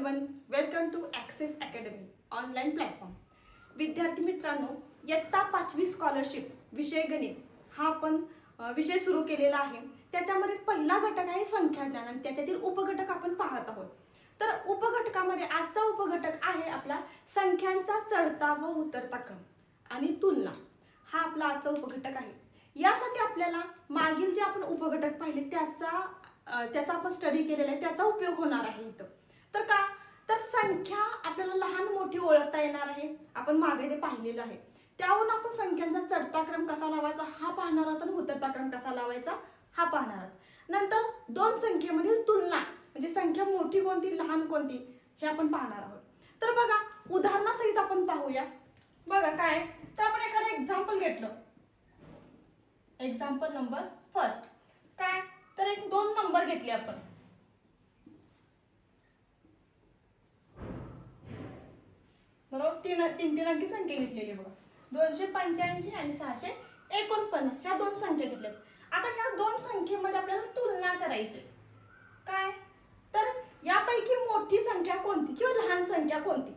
Everyone welcome to Access Academy online platform विद्यार्थी मित्रांनो इयत्ता पाचवी स्कॉलरशिप विषय गणित हा आपण विषय सुरू केलेला आहे. त्याच्यामध्ये पहिला घटक आहे संख्याज्ञान आणि त्याच्यातील उपघटक आपण पाहत आहोत. तर उपघटकामध्ये आजचा उपघटक आहे आपला संख्यांचा चढता व उतरता क्रम आणि तुलना. हा आपला आजचा उपघटक आहे. यासाठी आपल्याला मागील जे आपण उपघटक पाहिले त्याचा त्याचा आपण स्टडी केलेला आहे त्याचा उपयोग होणार आहे इथं. तर का? तर संख्या आपल्याला लहान मोठी ओळखता येणार आहे. आपण मागे ते पाहिलेलं आहे. त्याहून आपण संख्यांचा चढता क्रम कसा लावायचा? हा पाहणार आहोत आणि उतरता क्रम कसा लावायचा? हा पाहणार आहोत. नंतर दोन संख्येमधील तुलना म्हणजे संख्या मोठी कोणती लहान कोणती हे आपण पाहणार आहोत. तर बघा उदाहरणासहित आपण पाहूया. बघा काय तर आपण एखादं एक्झाम्पल घेतलं. एक्झाम्पल नंबर फर्स्ट काय? तर एक दोन नंबर घेतले आपण. बरोबर? तीन तीन तीन अंकी संख्या घेतलेली बघा. दोनशे पंच्याऐंशी आणि सहाशे एकोणपन्नास. ह्या दोन संख्या घेतल्यात. आता ह्या दोन संख्येमध्ये आपल्याला तुलना करायची. काय? तर यापैकी मोठी संख्या कोणती किंवा लहान संख्या कोणती?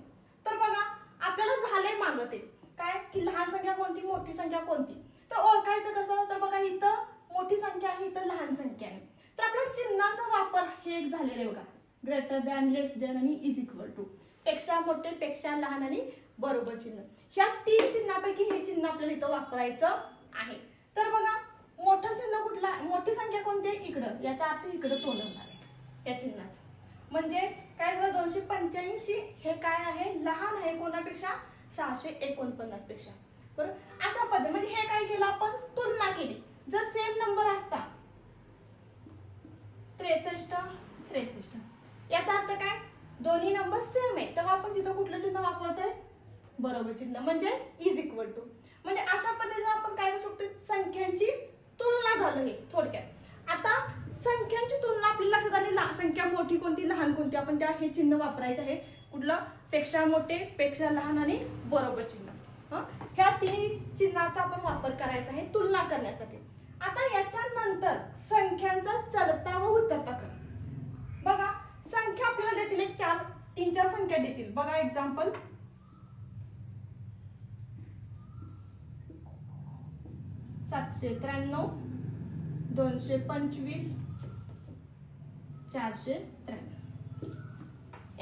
तर बघा आपल्याला झाले मागं ते. काय? की लहान संख्या कोणती मोठी संख्या कोणती? तर ओळखायचं कसं? तर बघा इथं मोठी संख्या आहे इथं लहान संख्या आहे. तर आपल्या चिन्हाचा वापर हे एक झालेलं आहे बघा. ग्रेटर दॅन लेस दॅन आणि इज इक्वल टू पेक्षा मोठे पेक्षा लहान आणि बरोबर चिन्ह. ह्या तीन चिन्हापैकी हे चिन्ह आपल्याला इथं वापरायचं आहे. तर बघा मोठं चिन्ह कुठला? मोठी संख्या कोणती आहे? इकडं. याचा अर्थ इकडं तोंड होणार आहे. या चिन्हाचं. म्हणजे काय झालं? दोनशे पंच्याऐंशी हे काय आहे? लहान आहे कोणापेक्षा? सहाशे एकोणपन्नासपेक्षा. बरोबर अशा पद्धती. म्हणजे हे काय केलं आपण? तुलना केली. जर सेम नंबर असता त्रेसष्ट त्रेसष्ट. याचा अर्थ काय? दोन्ही नंबर सेम आहे तेव्हा आपण तिथं कुठलं चिन्ह वापरतोय? बरोबर चिन्ह. म्हणजे इज इक्वल टू म्हणजे अशा पद्धतीने आपण काय करू शकतो संख्यांची तुलना झालं हे थोडक्यात. आता संख्यांची तुलना आपल्या लक्षात आली. संख्या मोठी कोणती लहान कोणती? आपण त्या हे चिन्ह वापरायचे आहे. कुठलं? पेक्षा मोठे पेक्षा लहान आणि बरोबर चिन्ह. ह्या तिन्ही चिन्हाचा आपण वापर करायचा आहे तुलना करण्यासाठी. आता याच्यानंतर संख्यांचा चढता व उतरता क्रम बघा संख्या आपल्याला देतील एक चार तीन चार संख्या देतील. बघा एक्झाम्पल सातशे त्र्याण्णव दोनशे पंचवीस चारशे त्र्याण्णव.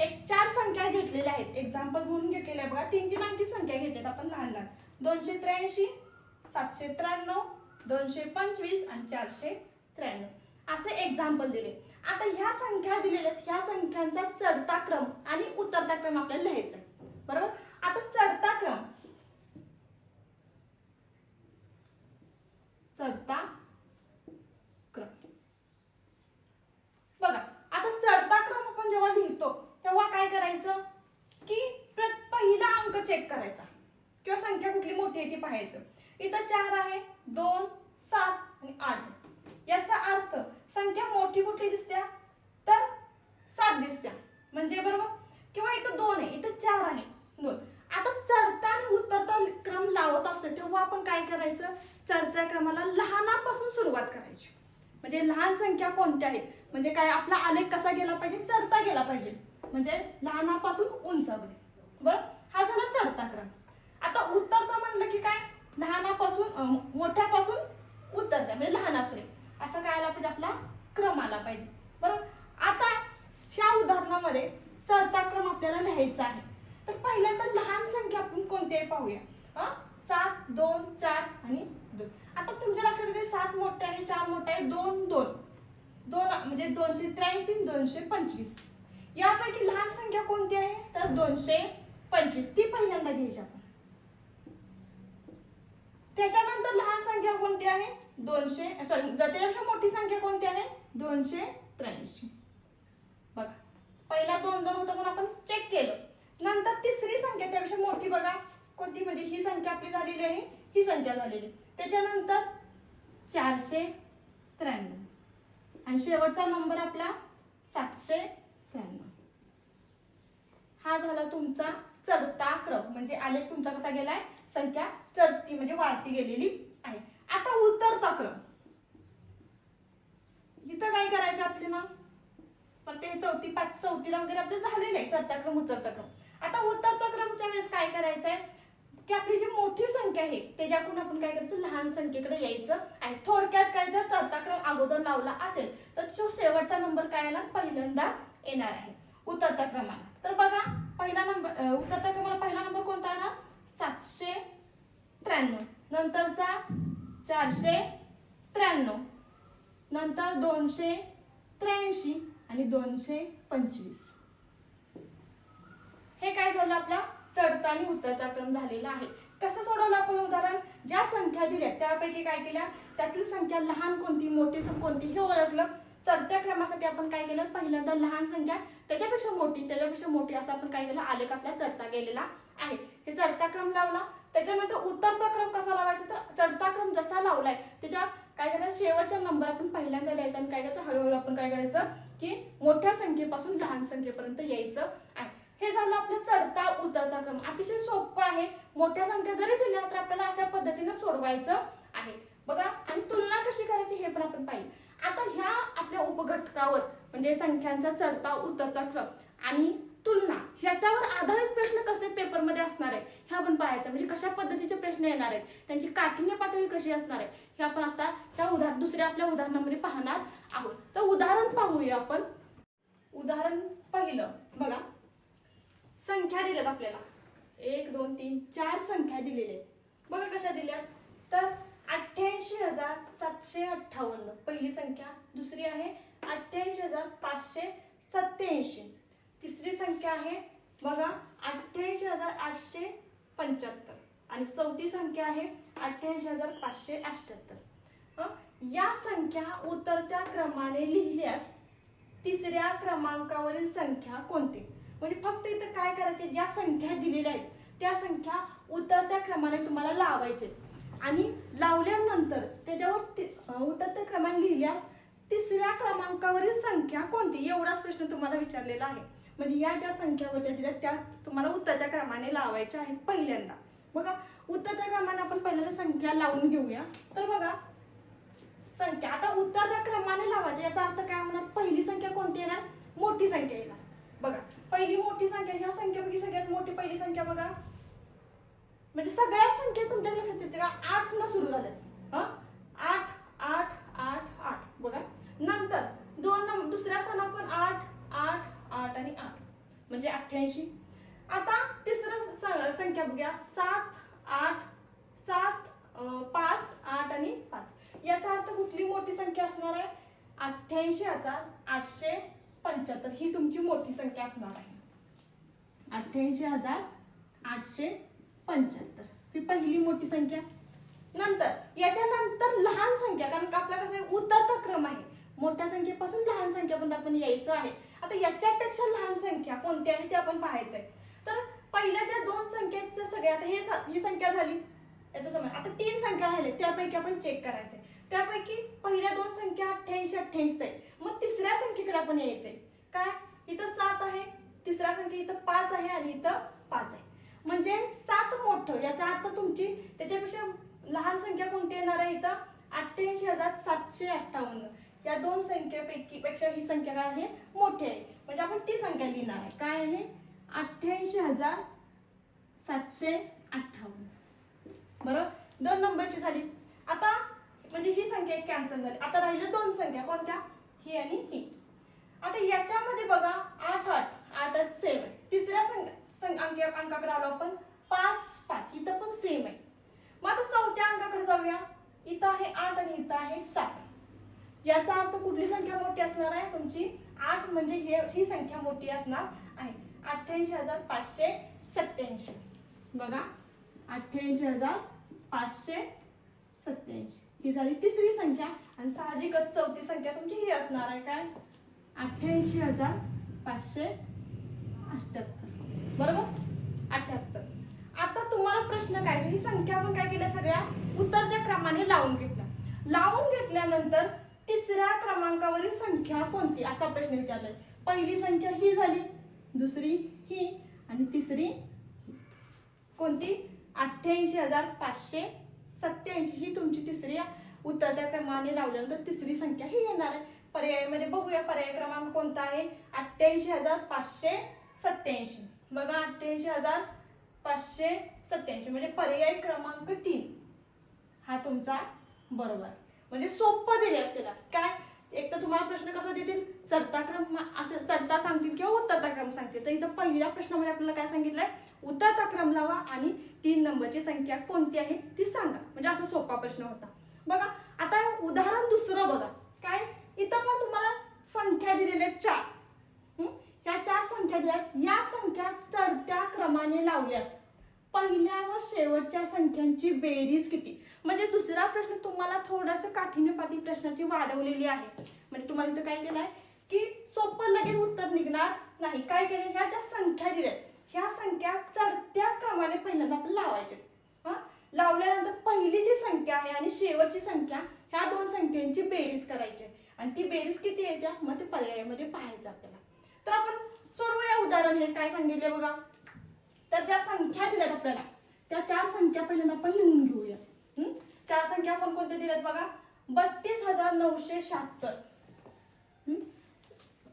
एक चार संख्या घेतलेल्या आहेत. एक्झाम्पल म्हणून घेतलेल्या आहे बघा. तीन तीन अंकी संख्या घेतल्यात आपण लहान लहान. दोनशे त्र्याऐंशी सातशे त्र्याण्णव दोनशे पंचवीस आणि चारशे त्र्याण्णव. असे एक्झाम्पल दिले. आता ह्या संख्या दिलेल्या आहेत ह्या संख्यांचा चढता क्रम आणि उतरता क्रम आपल्याला लिहायचा आहे बरोबर? आता चढता क्रम चढता क्रम बघा आता चढता क्रम आपण जेव्हा लिहितो तेव्हा काय करायचं? की पहिला अंक चेक करायचा. किंवा संख्या कुठली मोठी आहे ती पाहायचं. इथं चार आहे दोन सात आणि आठ. मोठी कुठली दिसत्या? तर सात दिसत्या. म्हणजे बरोबर? किंवा इथं दोन आहे इथं चार आहे. दोन. आता चढता आणि उतरता क्रम लावत असतो तेव्हा आपण काय करायचं? चढत्या क्रमाला लहानापासून सुरुवात करायची. म्हणजे लहान संख्या कोणत्या आहेत? म्हणजे काय आपला आलेख कसा गेला पाहिजे? चढता गेला पाहिजे. म्हणजे लहानापासून उंचाकडे बरं? हा झाला चढता क्रम. आता उतरता म्हणलं की काय? लहानापासून मोठ्यापासून उतरता म्हणजे लहानाकडे असं काय आला पाहिजे आपला? क्रम आला पाहिजे. बरोबर आता ह्या उदाहरणामध्ये चढता क्रम आपल्याला लिहायचा आहे. तर पहिल्यांदा लहान संख्या आपण कोणत्याही आहे पाहूया सात दोन चार आणि दोन. आता तुमच्या लक्षात येते सात मोठे आहे चार मोठे आहे दोन दोन. दोन म्हणजे दोनशे त्र्याऐंशी दोनशे पंचवीस. यापैकी लहान संख्या कोणती आहे? तर दोनशे पंचवीस. ती पहिल्यांदा घ्यायची आपण. त्याच्यानंतर लहान संख्या कोणती आहे? दोनशे सॉरी त्याच्यापेक्षा मोठी संख्या कोणती आहे? दोनशे त्र्याऐंशी. बघा. पहिला दोन दोन होतं पण आपण चेक केलं. नंतर तिसरी संख्या त्यापेक्षा मोठी बघा. कोणती? म्हणजे ही संख्या आपली झालेली आहे. ही संख्या झालेली. त्याच्यानंतर चारशे त्र्याण्णव. आणि शेवटचा नंबर आपला सातशे त्र्याण्णव. हा झाला तुमचा चढता क्रम. म्हणजे आलेख तुमचा कसा गेलाय? संख्या चढती म्हणजे वाढती गेलेली. उतरता इथं काय करायचं आपल्याला पण ते चौथी पाच चौथीला वगैरे आपलं झालेलं आहे चढता क्रम उतरता क्रम आता उतरता क्रमच्या वेळेस काय करायचं आहे की आपली जी मोठी संख्या आहे त्याच्याकडून आपण काय करायचं? लहान संख्येकडे यायचं. आहे थोडक्यात काय जर चढता क्रम अगोदर लावला असेल तर तो शेवटचा नंबर काय येणार? पहिल्यांदा येणार आहे. उतरता क्रमाला तर बघा पहिला नंबर उतरता क्रमाला पहिला नंबर कोणता येणार सातशे त्र्याण्णव. नंतरचा चारशे त्र्याण्णव. नंतर दोनशे त्र्याऐंशी आणि दोनशे पंचवीस. हे काय झालं आपला? चढता आणि उतरता क्रम झालेला आहे. कसं सोडवलं आपण उदाहरण? ज्या संख्या दिल्या त्यापैकी काय केल्या? त्यातली संख्या लहान कोणती मोठी कोणती हे ओळखलं. चढत्या क्रमासाठी आपण काय केलं? पहिल्यांदा लहान संख्या त्याच्यापेक्षा मोठी त्याच्यापेक्षा मोठी असं आपण काय केलं? आलेख आपला चढता गेलेला आहे. हे चढता क्रम लावला. त्याच्यानंतर उतरता क्रम कसा लावायचा? तर चढता क्रम जसा लावलाय त्याच्या काय करायचं? शेवटचा नंबर आपण पहिल्यांदा लिहायचा आणि काय करायचं? हळूहळू आपण काय करायचं की मोठ्या संख्येपासून लहान संख्येपर्यंत यायचं आहे. हे झालं आपलं चढता उतरता क्रम. अतिशय सोपं आहे. मोठ्या संख्या जरी दिल्या तर आपल्याला अशा पद्धतीने सोडवायचं आहे. बघा आणि तुलना कशी करायची हे पण आपण पाहिजे आता ह्या आपल्या उपघटकावर म्हणजे संख्यांचा चढता उतरता क्रम आणि तुलना. ह्याच्यावर आधारित प्रश्न कसे पेपरमध्ये असणार आहे हे आपण पाहायचं. म्हणजे कशा पद्धतीचे प्रश्न येणार आहेत? त्यांची काठिण्य पातळी कशी असणार आहे? हे आपण आता त्या उदाहरण दुसऱ्या आपल्या उदाहरणामध्ये पाहणार आहोत. तर उदाहरण पाहूया आपण. उदाहरण पहिलं. बघा. संख्या दिल्यात आपल्याला. एक दोन तीन चार संख्या दिलेल्या आहेत. बघा कशा दिल्यात. तर अठ्ठ्याऐंशी हजार सातशे अठ्ठावन्न. पहिली संख्या दुसरी आहे. अठ्ठ्याऐंशी हजार पाचशे सत्याऐंशी तिसरी संख्या आहे बघा अठ्ठ्याऐंशी हजार आठशे पंच्याहत्तर. आणि चौथी संख्या आहे अठ्ठ्याऐंशी हजार पाचशे अठ्ठ्याहत्तर. या संख्या उतरत्या क्रमाने लिहिल्यास तिसऱ्या क्रमांकावरील संख्या कोणती? म्हणजे फक्त इथं काय करायचे? ज्या संख्या दिलेल्या आहेत त्या संख्या उतरत्या क्रमाने तुम्हाला लावायचे. आणि लावल्यानंतर त्याच्यावर ति- उतरत्या क्रमाने लिहिल्यास तिसऱ्या क्रमांकावरील संख्या कोणती? एवढाच प्रश्न तुम्हाला विचारलेला आहे. म्हणजे या ज्या संख्यावरच्या दिल्या त्या तुम्हाला उत्तरच्या क्रमाने लावायच्या आहेत पहिल्यांदा. बघा उत्तरच्या क्रमाने आपण पहिल्यांदा संख्या लावून घेऊया. तर बघा संख्या. आता उत्तरच्या क्रमाने लावायच्या याचा अर्थ काय होणार? पहिली संख्या कोणती येणार? मोठी संख्या येणार. बघा पहिली मोठी संख्या ह्या संख्येपैकी सगळ्यात मोठी पहिली संख्या बघा. म्हणजे सगळ्या संख्या तुमच्या लक्षात येते का? आठ न सुरू झाल्यात. हं? आठ आठ आठ आठ. बघा. नंतर दोन नंबर दुसऱ्या स्थानावर पण आठ आठ आठ आणि आठ. म्हणजे अठ्ठ्याऐंशी. आता तिसरं संख्या बघूया. सात आठ सात पाच आठ आणि पाच. याचा अर्थ कुठली मोठी संख्या असणार आहे? अठ्ठ्याऐंशी हजार आठशे पंच्याहत्तर. ही तुमची मोठी संख्या असणार आहे. अठ्ठ्याऐंशी हजार आठशे पंच्याहत्तर. ही पहिली मोठी संख्या. नंतर याच्यानंतर लहान संख्या कारण का आपला कसं उतरता क्रम आहे. मोठ्या संख्येपासून लहान संख्यापर्यंत आपण यायचं आहे. आता याच्यापेक्षा लहान संख्या कोणती आहे ते आपण पाहायचंय. तर पहिल्या ज्या दोन संख्येचं सगळ्या आता हे ही संख्या झाली. याचा समज आता तीन संख्या झाल्या त्यापैकी आपण चेक करायचंय. त्यापैकी पहिल्या दोन संख्या अठ्ठ्याऐंशी अठ्ठ्याऐंशी आहे. मग तिसऱ्या संख्येकडे आपण यायचंय. काय? इथं सात आहे तिसऱ्या संख्या इथं पाच आहे आणि इथं पाच आहे. म्हणजे सात मोठं याचा अर्थ तुमची त्याच्यापेक्षा लहान संख्या कोणती येणार आहे इथं? अठ्ठ्याऐंशी हजार सातशे अठ्ठावन्न. या दोन संख्येपैकी पेक्षा ही संख्या काय आहे? मोठी आहे. म्हणजे आपण ती संख्या लिहिणार आहे. काय आहे? अठ्ठ्याऐंशी हजार सातशे अठ्ठावन्न. बरोबर दोन नंबरची झाली आता म्हणजे ही संख्या कॅन्सल झाली. आता राहिलं दोन संख्या. कोणत्या? ही आणि ही. आता याच्यामध्ये बघा आठ आठ. आठ आठ सेम आहे तिसऱ्या संख्या सं- अंकाकडे आलो आपण. पाच पाच. इथं पण सेम आहे. मग आता चौथ्या अंकाकडे जाऊया. इथं आहे आठ आणि इथं आहे सात. याचा अर्थ कुठली संख्या मोठी असणार आहे? तुमची आठ म्हणजे हे ही संख्या मोठी असणार आहे. अठ्ठ्याऐंशी हजार पाचशे सत्याऐंशी बघा. अठ्ठ्याऐंशी हजार पाचशे सत्याऐंशी ही झाली तिसरी संख्या आणि साहजिकच चौथी संख्या तुमची ही असणार आहे काय? अठ्ठ्याऐंशी हजार पाचशे अठ्ठ्याहत्तर. बरोबर? अठ्ठ्याहत्तर. आता तुम्हाला प्रश्न काय? ही संख्या आपण काय केल्या सगळ्या? उतरत्या क्रमाने लावून घेतल्या. लावून घेतल्यानंतर तिसऱ्या क्रमांकावरील संख्या कोणती? असा प्रश्न विचारलाय पहिली संख्या ही झाली दुसरी ही आणि तिसरी कोणती? अठ्ठ्याऐंशी हजार पाचशे सत्याऐंशी ही तुमची तिसरी उतरत्या क्रमाने लावल्यानंतर तिसरी संख्या ही येणार आहे. पर्यायामध्ये बघूया. पर्याय क्रमांक कोणता आहे? अठ्ठ्याऐंशी हजार पाचशे सत्याऐंशी बघा अठ्ठ्याऐंशी हजार पाचशे सत्याऐंशी म्हणजे पर्याय क्रमांक तीन. हा तुमचा बरोबर. म्हणजे सोपं दिले आपल्याला. काय? एक तर तुम्हाला प्रश्न कसा देतील? चढता क्रम असं चढता सांगतील किंवा उतरता क्रम सांगतील. तर इथं पहिल्या प्रश्नामध्ये आपल्याला काय सांगितलंय? उतरता क्रम लावा आणि तीन नंबरची संख्या कोणती आहे ती सांगा. म्हणजे असा सोपा प्रश्न होता. बघा आता उदाहरण दुसरं बघा. काय? इथं पण तुम्हाला संख्या दिलेल्या आहेत चार. ह्या या चार संख्या दिल्या आहेत. या संख्या चढत्या क्रमाने लावल्यास पहिल्या व शेवटच्या संख्यांची बेरीज किती? म्हणजे दुसरा प्रश्न तुम्हाला थोडस काठीण्यपाती प्रश्नाची वाढवलेली आहे. म्हणजे तुम्हाला इथं काय केलंय? की सोपं लगेच उत्तर निघणार नाही. काय केलं ह्या ज्या संख्या दिल्या ह्या संख्या चढत्या क्रमाने पहिल्यांदा आपण लावायचे. हा? लावल्यानंतर पहिली जी संख्या आहे आणि शेवटची संख्या ह्या दोन संख्यांची बेरीज करायची. आहे. आणि ती बेरीज किती येत्या मग ते पर्यायामध्ये पाहायचं आपल्याला. तर आपण सोडवूया उदाहरण. हे काय सांगितले बघा? तर ज्या संख्या दिल्यात आपल्याला त्या चार संख्या पहिल्यांदा आपण लिहून घेऊया. चार संख्या आपण कोणत्या दिल्यात बघा? बत्तीस हजार नऊशे शहात्तर.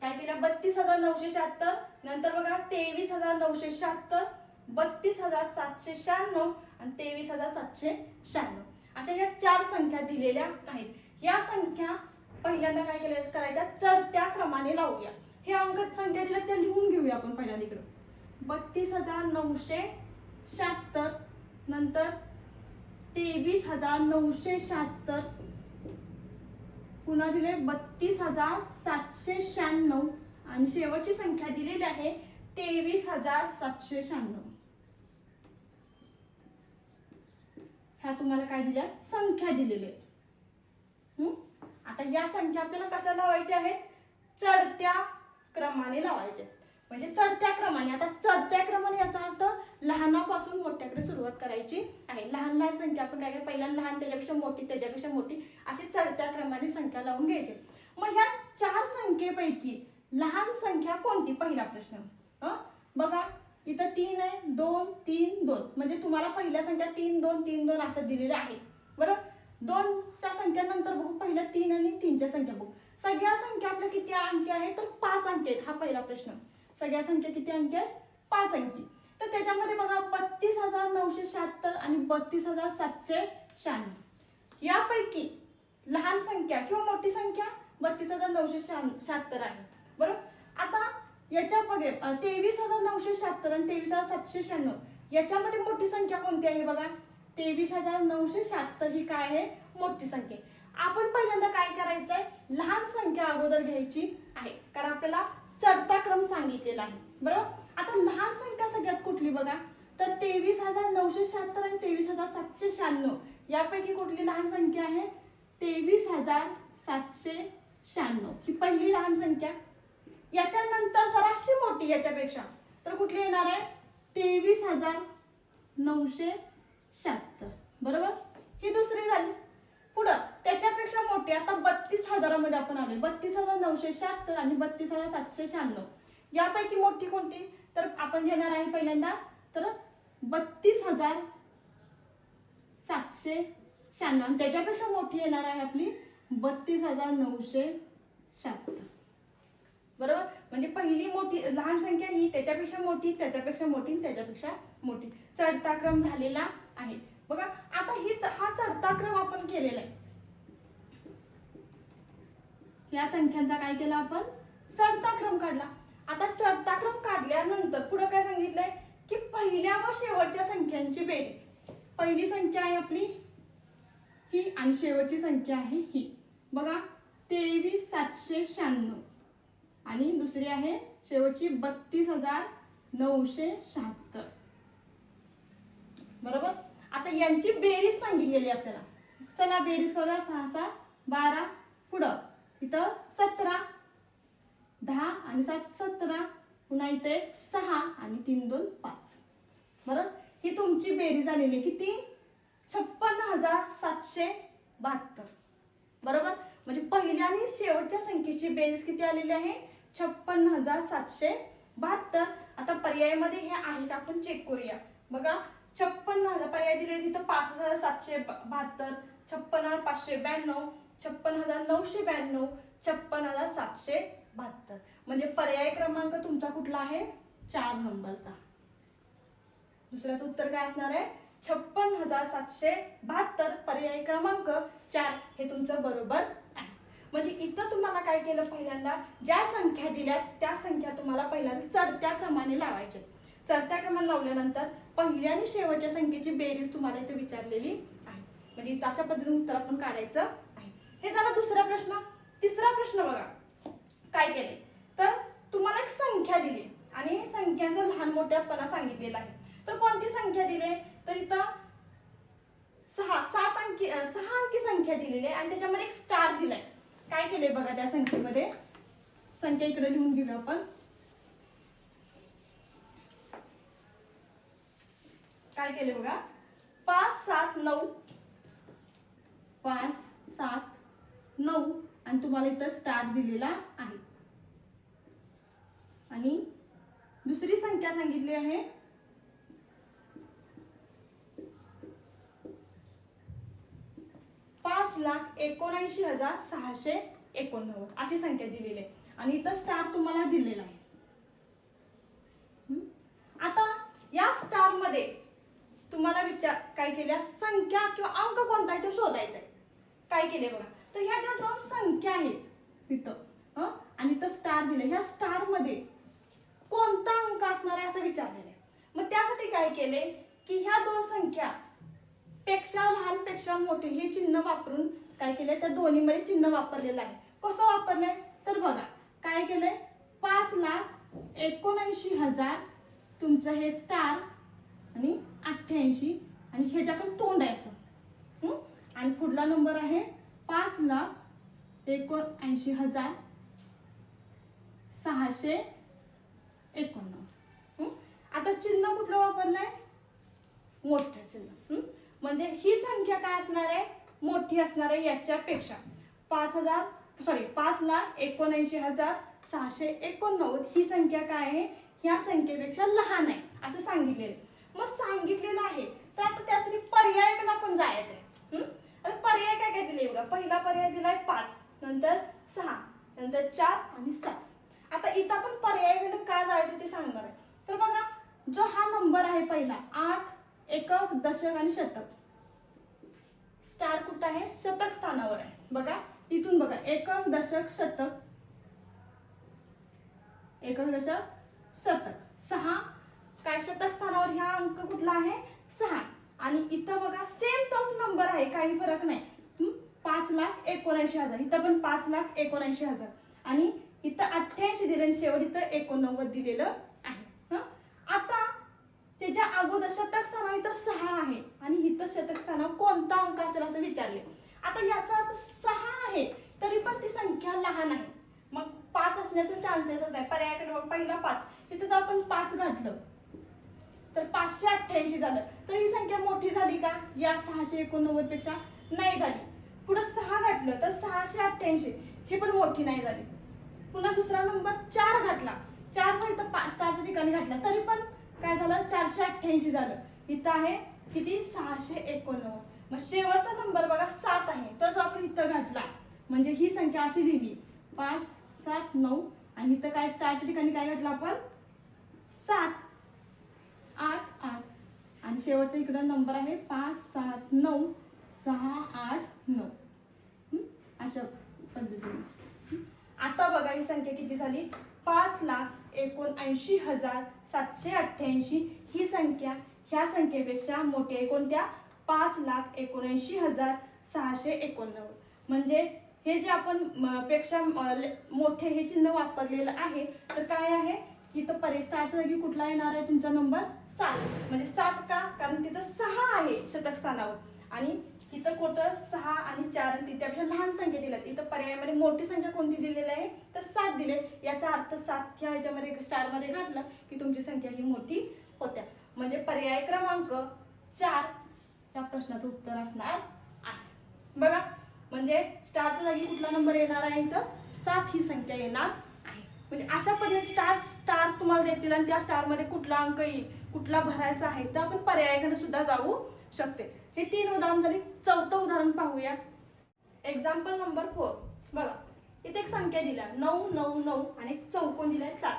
काय केलं? बत्तीस हजार नऊशे शहात्तर नंतर बघा तेवीस हजार नऊशे शहात्तर बत्तीस हजार सातशे शहाण्णव आणि तेवीस हजार सातशे शहाण्णव. अशा या चार संख्या दिलेल्या आहेत. या संख्या पहिल्यांदा काय केलं करायच्या? चढत्या क्रमाने लावूया. हे अंगत संख्या दिल्या त्या लिहून घेऊया आपण पहिल्यांदा इकडं. बत्तीस हजार नऊशे शहात्तर. नंतर तेवीस हजार नऊशे शहात्तर. पुन्हा दिले बत्तीस हजार सातशे शहाण्णव. आणि शेवटची संख्या दिलेली आहे तेवीस हजार सातशे शहाण्णव. ह्या तुम्हाला काय दिल्या? संख्या दिलेल्या आहेत. आता या संख्या आपल्याला कशा लावायच्या आहेत? चढत्या क्रमाने लावायच्या आहेत. म्हणजे चढत्या क्रमाने आता चढत्या क्रमाने याचा अर्थ लहानापासून मोठ्याकडे सुरुवात करायची आहे. लहान लहान संख्या आपण काय पहिल्यांदा लहान त्याच्यापेक्षा मोठी त्याच्यापेक्षा मोठी अशी चढत्या क्रमाने संख्या लावून घ्यायची. मग ह्या चार संख्येपैकी लहान संख्या कोणती? पहिला प्रश्न. हं? बघा इथं तीन आहे दोन तीन दोन. म्हणजे तुम्हाला पहिल्या संख्या तीन दोन तीन दोन असं दिलेलं आहे. बरोबर दोनच्या संख्यानंतर बघू पहिल्या तीन आणि तीनच्या संख्या बघू. सगळ्या संख्या आपल्या किती अंकी आहेत तर पाच अंकी आहेत. हा पहिला प्रश्न. सगळ्या संख्या किती अंकी आहेत? पाच अंकी. तर त्याच्यामध्ये बघा बत्तीस हजार नऊशे शहात्तर आणि बत्तीस हजार सातशे शहाण्णव. यापैकी लहान संख्या किंवा मोठी संख्या बत्तीस हजार नऊशे शहात्तर आहे. बरोबर? आता याच्या पगे तेवीस हजार नऊशे शहात्तर आणि तेवीस हजार सातशे शहाण्णव. याच्यामध्ये मोठी संख्या कोणती आहे बघा? तेवीस हजार नऊशे शहात्तर ही काय आहे? मोठी संख्या. आपण पहिल्यांदा काय करायचं आहे लहान संख्या अगोदर घ्यायची आहे. कारण आपल्याला चढता क्रम सांगितलेला आहे. बरोबर? आता लहान संख्या सगळ्यात कुठली बघा? तर तेवीस हजार नऊशे शहात्तर आणि तेवीस हजार सातशे शहाण्णव. यापैकी कुठली लहान संख्या आहे? तेवीस हजार सातशे शहाण्णव. ही पहिली लहान संख्या. याच्यानंतर जराशी मोठी याच्यापेक्षा. तर कुठली येणार आहे? तेवीस हजार नऊशे शहात्तर. बरोबर? ही दुसरी झाली. पुढं त्याच्यापेक्षा मोठी आता बत्तीस हजारामध्ये आपण आलोय. बत्तीस हजार नऊशे शहात्तर आणि बत्तीस हजार सातशे शहाण्णव. यापैकी मोठी कोणती? तर आपण घेणार आहे पहिल्यांदा तर बत्तीस हजार सातशे शहाण्णव. आणि त्याच्यापेक्षा मोठी येणार आहे आपली बत्तीस हजार नऊशे शहात्तर. बरोबर? म्हणजे पहिली मोठी लहान संख्या ही त्याच्यापेक्षा मोठी त्याच्यापेक्षा मोठी त्याच्यापेक्षा मोठी. चढता क्रम झालेला आहे. बघा आता ही हा चढता क्रम आपण केलेला आहे. या संख्यांचा काय केला आपण? चढता क्रम काढला. आता चढता क्रम काढल्यानंतर पुढे काय सांगितलंय? की पहिल्या व शेवटच्या संख्यांची बेरीज. पहिली संख्या आहे आपली ही आणि शेवटची संख्या आहे ही. बघा तेवीस सातशे शहाण्णव. आणि दुसरी आहे शेवटची बत्तीस हजार नऊशे शहात्तर. बरोबर? आता यांची बेरीज सांगितलेली आहे आपल्याला. चला बेरीज करूया सहा सात बारा पुढं. इथं सतरा दहा आणि सात सतरा पुन्हा इथे सहा आणि तीन दोन पाच. बरोबर ही तुमची बेरीज आलेली आहे किती? छप्पन्न हजार सातशे बहात्तर. बरोबर? म्हणजे पहिल्या आणि शेवटच्या संख्येची बेरीज किती आलेली आहे? छप्पन्न हजार सातशे बहात्तर. आता पर्यायामध्ये हे आहे का? आपण चेक करूया. बघा छप्पन्न हजार पर्याय दिले. तिथं पाच हजार सातशे बहात्तर छप्पन हजार पाचशे ब्याण्णव छप्पन हजार नऊशे ब्याण्णव छप्पन हजार सातशे बहात्तर. म्हणजे पर्याय क्रमांक तुमचा कुठला आहे? चार नंबरचा. दुसऱ्याचं उत्तर काय असणार आहे? छप्पन हजार सातशे बहात्तर पर्याय क्रमांक चार हे तुमचं बरोबर आहे. म्हणजे इथं तुम्हाला काय केलं पहिल्यांदा? ज्या संख्या दिल्या त्या संख्या तुम्हाला पहिल्यांदा चढत्या क्रमाने लावायच्या. चढत्या क्रमाने लावल्यानंतर पहिल्या आणि शेवटच्या संख्येची बेरीज तुम्हाला इथे विचारलेली आहे. म्हणजे इथं अशा पद्धतीने उत्तर आपण काढायचं आहे. हे झाला दुसरा प्रश्न. तिसरा प्रश्न बघा. काय केले तर तुम्हाला एक संख्या दिली. आणि संख्यांचा लहान मोठ्यापणा सांगितलेला आहे. तर कोणती संख्या दिली? तर इथं सहा सात अंकी सहा अंकी संख्या दिलेली आहे. आणि त्याच्यामध्ये एक स्टार दिलाय. काय केले बघा त्या संख्येमध्ये? संख्या इकडे लिहून घेऊया आपण. काय केले बघा? पाच सात नऊ. पाच सात नऊ. आणि तुम्हाला इथं स्टार दिलेला आहे. आणि दुसरी संख्या सांगितली आहे. पाच लाख एकोणऐंशी हजार सहाशे एकोणनव्वद. अशी संख्या दिलेली आहे. आणि इथं स्टार तुम्हाला दिलेला आहे. आता या स्टारमध्ये तुम्हाला विचार काय केल्या? संख्या किंवा अंक कोणता आहे तो शोधायचा आहे काय केले बघा. तर ह्या ज्या दोन संख्या आहेत तिथं हं? आणि तो स्टार दिलं. ह्या स्टारमध्ये कोणता अंक असणार आहे असं विचारलेलं आहे. मग त्यासाठी काय केले की ह्या दोन संख्या पेक्षा लहानपेक्षा मोठे हे चिन्ह वापरून काय केलंय? त्या दोन्हीमध्ये चिन्ह वापरलेलं आहे. कसं वापरलंय? तर बघा काय केलंय? पाच लाख एकोणऐंशी हजार तुमचं हे स्टार आणि अठ्ठ्याऐंशी. आणि ह्याच्याकडे तोंड आहे असं. आणि पुढला नंबर आहे पाच लाख एकोणऐंशी हजार सहाशे एकोणनव्वद. आता चिन्ह कुठलं वापरलंय? मोठं चिन्ह. म्हणजे ही संख्या काय असणार आहे? मोठी असणार आहे याच्यापेक्षा. पाच हजार सॉरी पाच लाख एकोणऐंशी हजार सहाशे एकोणनव्वद ही संख्या काय आहे? ह्या संख्येपेक्षा लहान आहे असं सांगितलेलं आहे. मग सांगितलेलं आहे. तर आता त्यासाठी पर्यायाकडे आपण जायचं आहे आता पर्याय काय काय दिले बघा. पहिला पर्याय दिलाय पाच नंतर सहा नंतर चार आणि सात. आता इथं आपण पर्यायाकडे काय जायचं ते सांगणार आहे. तर बघा जो हा नंबर आहे पहिला आठ एकक दशक आणि शतक. स्टार कुठं आहे? शतक स्थानावर आहे. बघा इथून बघा एकक दशक शतक. एकक दशक शतक. सहा काय शतकस्थानावर ह्या अंक कुठला आहे? सहा. आणि इथं बघा सेम तोच नंबर आहे काही फरक नाही. पाच लाख एकोणऐंशी हजार. इथं पण पाच लाख एकोणऐंशी हजार. आणि इथं अठ्ठ्याऐंशी दिले शेवट इथं एकोणनव्वद दिलेलं आहे. हं? आता त्याच्या अगोदर शतक स्थानावर इथं सहा आहे. आणि इथं शतक स्थानावर कोणता अंक असेल असं विचारले. आता याचा अर्थ सहा आहे तरी पण ती संख्या लहान आहे. मग पाच असण्याचा चान्सेसच नाही. पर्यायाकडे पहिला पाच. तिथं जर आपण पाच घातलं तर पाचशे अठ्ठ्याऐंशी झालं. तर ही संख्या मोठी झाली का? या सहाशे एकोणनव्वदपेक्षा नाही झाली. पुढे सहा घातलं तर सहाशे अठ्ठ्याऐंशी. हे पण मोठी नाही झाली. पुन्हा दुसरा नंबर चार घातला. चार जर इथं पाच स्टारच्या ठिकाणी घातला तरी पण काय झालं? चारशे अठ्ठ्याऐंशी झालं. इथं आहे किती? सहाशे एकोणनव्वद. मग शेवटचा नंबर बघा सात आहे. तर जो आपण इथं घातला म्हणजे ही संख्या अशी लिहिली. पाच सात नऊ. आणि इथं काय स्टारच्या ठिकाणी काय घातलं आपण? सात. आठ आठ. आणि शेवटचा इकडं नंबर आहे पाच सात नऊ सहा आठ नऊ. अशा पद्धतीने. आता बघा ही संख्या किती झाली? पाच लाख एकोणऐंशी हजार सातशे अठ्ठ्याऐंशी. ही संख्या ह्या संख्येपेक्षा मोठी आहे कोणत्या? पाच लाख एकोणऐंशी हजार सहाशे एकोणनव्वद. म्हणजे हे जे आपण पेक्षा ले- मोठे हे चिन्ह वापरलेलं आहे तर काय आहे? इथं परे जागी कुठला येणार आहे तुमचा नंबर सात. म्हणजे सात का? कारण तिथं सहा आहे शतक स्थानावर आणि इथं कुठं? सहा आणि चार आणि त्यापेक्षा लहान संख्या दिल्यात. इथं पर्यायामध्ये मोठी संख्या कोणती दिलेली आहे? तर सात दिले. याचा अर्थ सात ह्या ह्याच्यामध्ये स्टारमध्ये घातलं की तुमची संख्या ही मोठी होत्या. म्हणजे पर्याय क्रमांक चार या प्रश्नाचं उत्तर असणार आहे. बघा. म्हणजे स्टारच्या जागी कुठला नंबर येणार आहे? तर सात ही संख्या येणार आहे. म्हणजे अशा पद्धतीने स्टार स्टार तुम्हाला देतील आणि त्या स्टारमध्ये कुठला अंक येईल? कुठला भरायचा आहे तर आपण पर्यायाकडे सुद्धा जाऊ शकते. हे तीन उदाहरण झाली चौथं उदाहरण पाहूया. एक्झाम्पल नंबर फोर बघा इथे एक संख्या दिला नऊ नऊ नऊ आणि एक चौकोन दिलाय सात.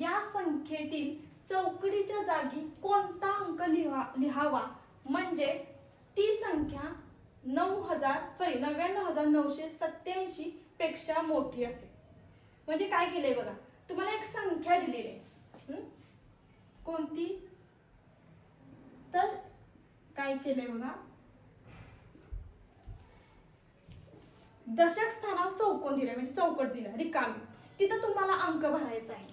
या संख्येतील चौकडीच्या जागी कोणता अंक लिहा लिहावा? म्हणजे ती संख्या नऊ हजार सॉरी नव्याण्णव हजार नऊशे सत्याऐंशी पेक्षा मोठी असेल. म्हणजे काय केलंय बघा? तुम्हाला एक संख्या दिलेली आहे. कोणती? तर काय केलंय बघा. दशक स्थानावर चौकोन दिलं म्हणजे चौकट दिला रिकामी. तिथं तुम्हाला अंक भरायचा आहे.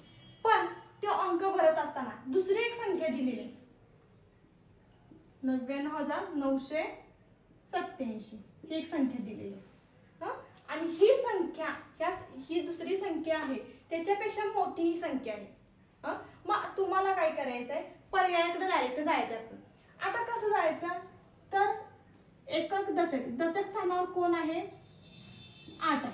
पण तो अंक भरत असताना दुसरी एक संख्या दिलेली आहे. नव्याण्णव हजार नऊशे सत्याऐंशी ही एक संख्या दिलेली आहे. हं? आणि ही संख्या ह्या ही दुसरी संख्या आहे. त्याच्यापेक्षा मोठी ही संख्या आहे. मग तुम्हाला काय करायचं आहे पर्यायाकडे डायरेक्ट जायचं आहे आपण. आता कसं जायचं? तर एकक दशक. दशक स्थानावर कोण आहे? आठ आहे.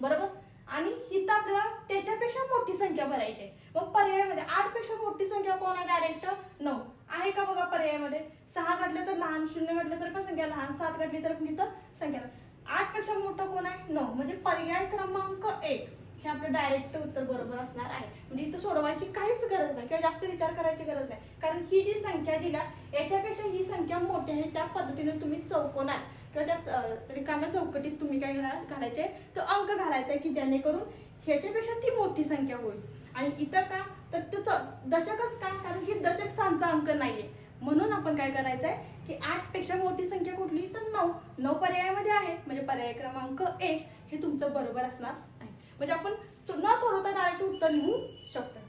बरोबर? आणि हिथं आपल्याला त्याच्यापेक्षा मोठी संख्या भरायची आहे. मग पर्यायामध्ये आठपेक्षा मोठी संख्या कोण आहे डायरेक्ट नऊ. आहे का बघा पर्यायामध्ये? सहा घटले तर लहान शून्य घातले तर पण संख्या लहान सात घातली तर पण इथं संख्या आठपेक्षा आठपेक्षा मोठं कोण आहे? नऊ. म्हणजे पर्याय क्रमांक एक. हे आपलं डायरेक्ट उत्तर बरोबर असणार आहे. म्हणजे इथं सोडवायची काहीच गरज नाही किंवा जास्त विचार करायची गरज नाही. कारण ही जी संख्या दिला याच्यापेक्षा ही संख्या मोठी आहे त्या पद्धतीने तुम्ही चौकोनात किंवा त्या रिकाम्या चौकटीत तुम्ही काय घालायचे? तो अंक घालायचा आहे की जेणेकरून ह्याच्यापेक्षा ती मोठी संख्या होईल. आणि इथं का? तर तो दशकच का? कारण ही दशक स्थानचा अंक नाहीये. म्हणून आपण काय करायचं आहे की आठपेक्षा मोठी संख्या कुठली? तर नऊ. नऊ पर्यायामध्ये आहे. म्हणजे पर्याय क्रमांक एक हे तुमचं बरोबर असणार आहे. म्हणजे आपण सो- न सोडवता डायरेक्ट उत्तर लिहू शकतो.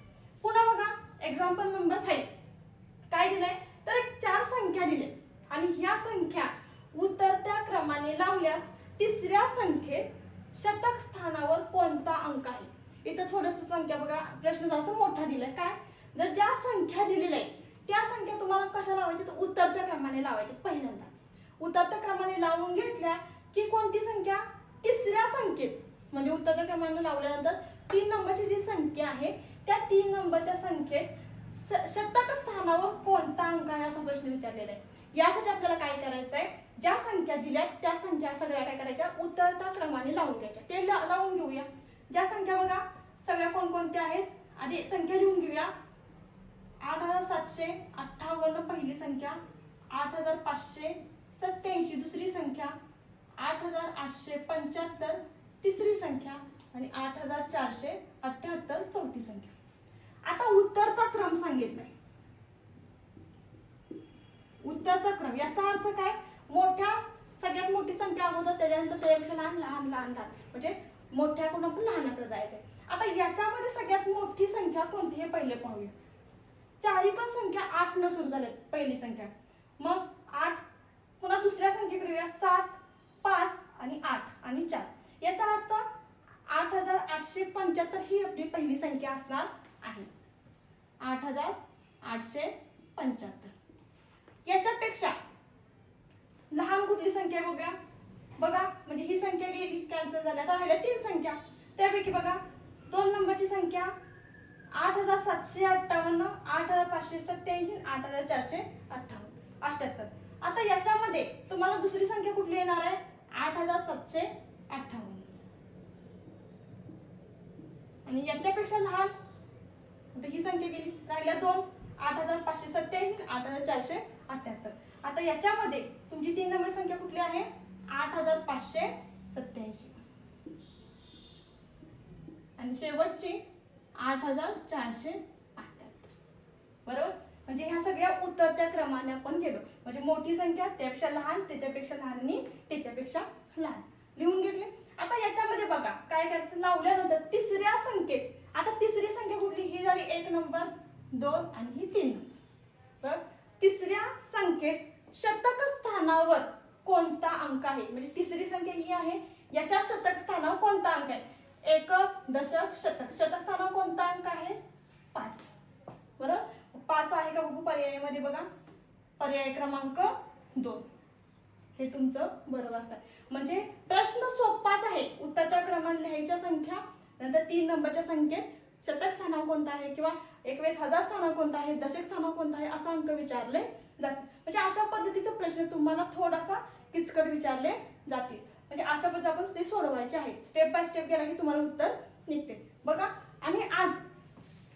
पुन्हा बघा एक्झाम्पल नंबर फाईव्ह काय दिलंय? तर एक चार संख्या दिले. आणि ह्या संख्या उतरत्या क्रमाने लावल्यास तिसऱ्या संख्येत शतक स्थानावर कोणता अंक आहे? इथं थोडस संख्या बघा प्रश्न जरासा मोठा दिलाय. काय? जर ज्या संख्या दिलेल्या आहेत त्या संख्या तुम्हाला कशा लावायच्या? तर उतरत्या क्रमाने लावायच्या पहिल्यांदा. उतरत्या क्रमाने लावून घेतल्या की कोणती संख्या? तिसऱ्या संख्येत. म्हणजे उतरत्या क्रमांक लावल्यानंतर तीन नंबरची जी संख्या आहे त्या तीन नंबरच्या संख्येत स- शतक स्थानावर कोणता अंक आहे असा प्रश्न विचारलेला आहे. यासाठी आपल्याला काय करायचं आहे? ज्या संख्या दिल्या त्या संख्या सगळ्या काय करायच्या? उतरत्या क्रमाने लावून घ्यायच्या. ते लावून घेऊया. ज्या संख्या बघा सगळ्या कोणकोणत्या आहेत? आधी संख्या लिहून घेऊया. आठ हजार सातशे अठ्ठावन्न पहिली संख्या आठ हजार पाचशे सत्याऐंशी दुसरी संख्या आठ हजार आठशे पंच्याहत्तर तिसरी संख्या आणि आठ हजार चारशे अठ्ठ्याहत्तर चौथी संख्या. आता उत्तरचा क्रम सांगितलाय. उत्तरचा क्रम याचा अर्थ काय? मोठ्या सगळ्यात मोठी संख्या अगोदर त्याच्यानंतर त्याच्यापेक्षा लहान लहान लहान लहान. म्हणजे मोठ्याकडून आपण लहानाकडे जायचंय. आता याच्यामध्ये सगळ्यात मोठी संख्या कोणती हे पहिले पाहूया. चारी पण संख्या आठ न सुरू झाल्यात पहिली संख्या. मग आठ पुन्हा दुसऱ्या संख्येकडे येऊया. सात पाच आणि आठ आणि चार. याचा अर्थ आठ हजार आठशे पंच्याहत्तर ही आपली पहिली संख्या असणार आहे. आठ हजार आठशे पंच्याहत्तर. याच्यापेक्षा लहान कुठली संख्या बघूया. बघा म्हणजे ही संख्या गेली कॅन्सल झाल्या. तर राहिल्या तीन संख्या. त्यापैकी बघा दोन नंबरची संख्या आठ हजार सातशे अठ्ठावन्न आठ हजार पाचशे सत्याऐंशी आठ हजार चारशे अठ्ठावन्न. अठ्याहत्तर. आता याच्यामध्ये तुम्हाला दुसरी संख्या कुठली येणार आहे? आठ हजार सातशे अठ्ठावन्न. आणि याच्यापेक्षा लहान आता ही संख्या गेली राहिल्या दोन आठ हजार पाचशे सत्याऐंशी आठ हजार चारशे अठ्याहत्तर. आता याच्यामध्ये तुमची तीन नंबर संख्या कुठली आहे? आठ हजार पाचशे सत्याऐंशी आणि शेवटची आठ हजार चारशे अठ्याहत्तर. बरोबर? म्हणजे ह्या सगळ्या उतरत्या क्रमाने आपण गेलो. म्हणजे मोठी संख्या त्यापेक्षा लहान त्याच्यापेक्षा लहान आणि त्याच्यापेक्षा लहान. लिहून घेतले. आता याच्यामध्ये बघा काय करायचं लावल्यानंतर तिसऱ्या संख्येत आता तिसरी संख्या कुठली? ही झाली एक नंबर दोन आणि ही तीन. नंबर तिसऱ्या संख्येत शतक स्थानावर कोणता अंक आहे? म्हणजे तिसरी संख्या ही आहे याच्या शतक स्थानावर कोणता अंक आहे? एक दशक शतक शतक स्थानावर कोणता अंक आहे? पाच. बरोबर पाच आहे का बघू पर्यायामध्ये बघा. पर्याय क्रमांक दोन. हे तुमचं बरोबर असतं. म्हणजे प्रश्न सोपाच आहे. उत्तरच्या क्रमांक लिहायच्या संख्या नंतर तीन नंबरच्या संख्येत शतक स्थानावर कोणता आहे किंवा एक वेळेस हजार स्थानावर कोणता आहे दशक स्थानावर कोणता आहे असा अंक विचारले जातील म्हणजे अशा पद्धतीचा प्रश्न तुम्हाला थोडासा किचकट विचारले जातील. म्हणजे अशा पद्धती आपण ते सोडवायचे आहे स्टेप बाय स्टेप केला की तुम्हाला उत्तर निघते. बघा. आणि आज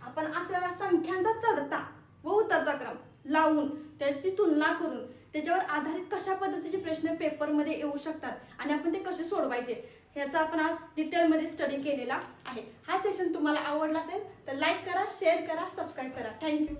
आपण अशा संख्यांचा चढता व उतरता क्रम लावून त्याची तुलना करून त्याच्यावर आधारित कशा पद्धतीचे प्रश्न पेपरमध्ये येऊ शकतात आणि आपण ते कसे सोडवायचे ह्याचा आपण आज डिटेलमध्ये स्टडी केलेला आहे. हा सेशन तुम्हाला आवडला असेल तर लाईक करा शेअर करा सबस्क्राईब करा. थँक्यू